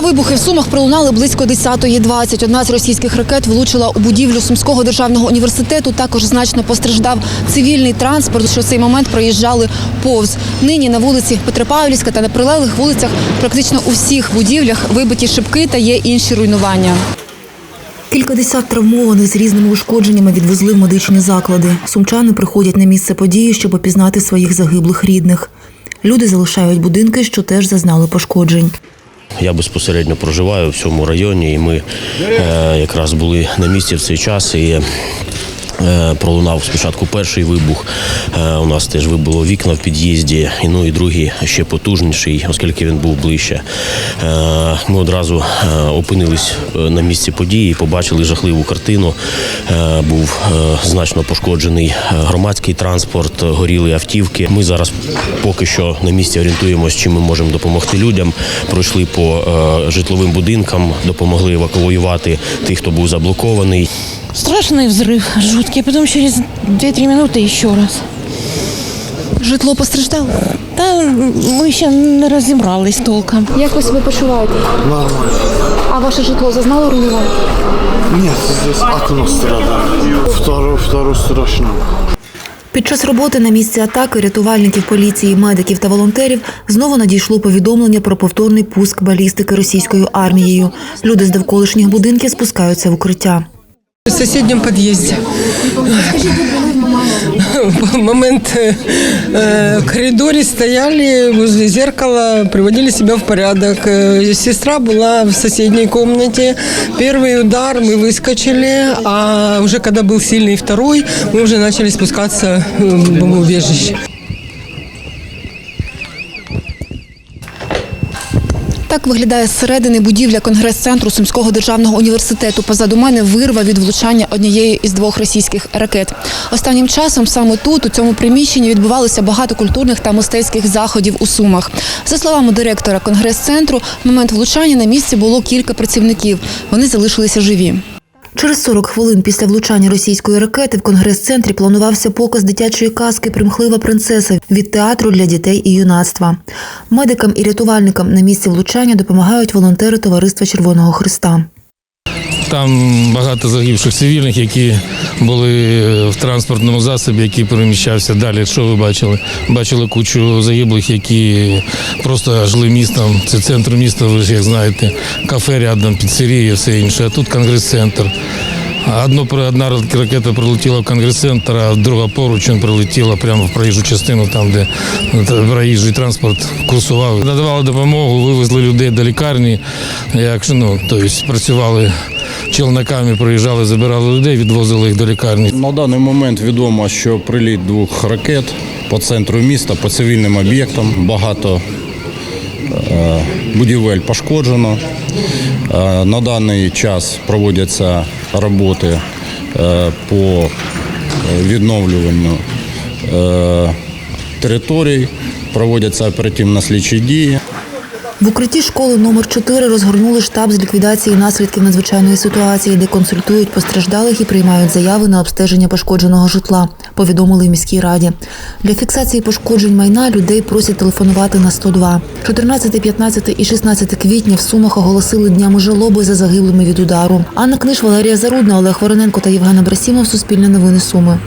вибухи в Сумах пролунали близько 10.20. Одна з російських ракет влучила у будівлю Сумського державного університету. Також значно постраждав цивільний транспорт, що в цей момент проїжджали повз. Нині на вулиці Петропавлівська та на прилеглих вулицях практично у всіх будівлях вибиті шибки та є інші руйнування. Кількадесят травмованих з різними ушкодженнями відвезли в медичні заклади. Сумчани приходять на місце події, щоб опізнати своїх загиблих рідних. Люди залишають будинки, що теж зазнали пошкоджень. Я безпосередньо проживаю в цьому районі, і ми е, якраз були на місці в цей час. І пролунав спочатку перший вибух. Е, у нас теж вибило вікна в під'їзді, і ну і другий ще потужніший, оскільки він був ближче. Е, ми одразу е, опинились е, на місці події, побачили жахливу картину. Е, був е, значно пошкоджений е, громадський транспорт, горіли автівки. Ми зараз поки що на місці орієнтуємося, чим ми можемо допомогти людям. Пройшли по е, житловим будинкам, допомогли евакуювати тих, хто був заблокований. Страшный взрыв, жуткий. Потом через 2-3 минуты еще раз. Житло постраждало. Та ми ще не розібрались толком. Як ви себе почуваєте? Нормально. А ваше житло зазнало руйнування? Нет, здесь окно страдает. Второе, второе страшно. Під час роботи на місці атаки рятувальників, поліції, медиків та волонтерів знову надійшло повідомлення про повторний пуск балістики російською армією. Люди з довколишніх будинків спускаються в укриття. В соседнем подъезде. В момент э, в коридоре стояли возле зеркала, приводили себя в порядок. Э, Сестра была в соседней комнате. Первый удар мы выскочили, а уже когда был сильный второй, мы уже начали спускаться э, в бомбоубежище. Так виглядає зсередини будівля конгрес-центру Сумського державного університету. Позаду мене вирва від влучання однієї із двох російських ракет. Останнім часом саме тут, у цьому приміщенні, відбувалося багато культурних та мистецьких заходів у Сумах. За словами директора конгрес-центру, в момент влучання на місці було кілька працівників. Вони залишилися живі. Через 40 хвилин після влучання російської ракети в конгрес-центрі планувався показ дитячої казки Примхлива принцеса від театру для дітей і юнацтва. Медикам і рятувальникам на місці влучання допомагають волонтери Товариства Червоного Христа. Там багато загибших цивільних, які були в транспортному засобі, який переміщався далі. Що ви бачили? Бачили кучу загиблих, які просто жили містом. Це центр міста, ви ж як знаєте, кафе рядом, піцерія, все інше. А тут конгрес-центр. Одно, одна ракета прилетіла в конгрес-центр, а друга поруч він прилетіла прямо в проїжджу частину, там, де проїжджий транспорт курсував. Надавали допомогу, вивезли людей до лікарні. Якщо ну, тобто працювали челноками, приїжджали, забирали людей, відвозили їх до лікарні. На даний момент відомо, що приліт двох ракет по центру міста, по цивільним об'єктам. Багато е, будівель пошкоджено. Е, На даний час проводяться роботи е, по відновлюванню територій, проводяться оперативно-слідчі дії. В укритті школи номер 4 розгорнули штаб з ліквідації наслідків надзвичайної ситуації, де консультують постраждалих і приймають заяви на обстеження пошкодженого житла. Повідомили в міській раді. Для фіксації пошкоджень майна людей просять телефонувати на 102. 14, 15 і 16 квітня в Сумах оголосили днями жалоби за загиблими від удару. Анна Книж, Валерія Зарудна, Олег Вороненко та Євген Абрасімов. Суспільне новини Суми.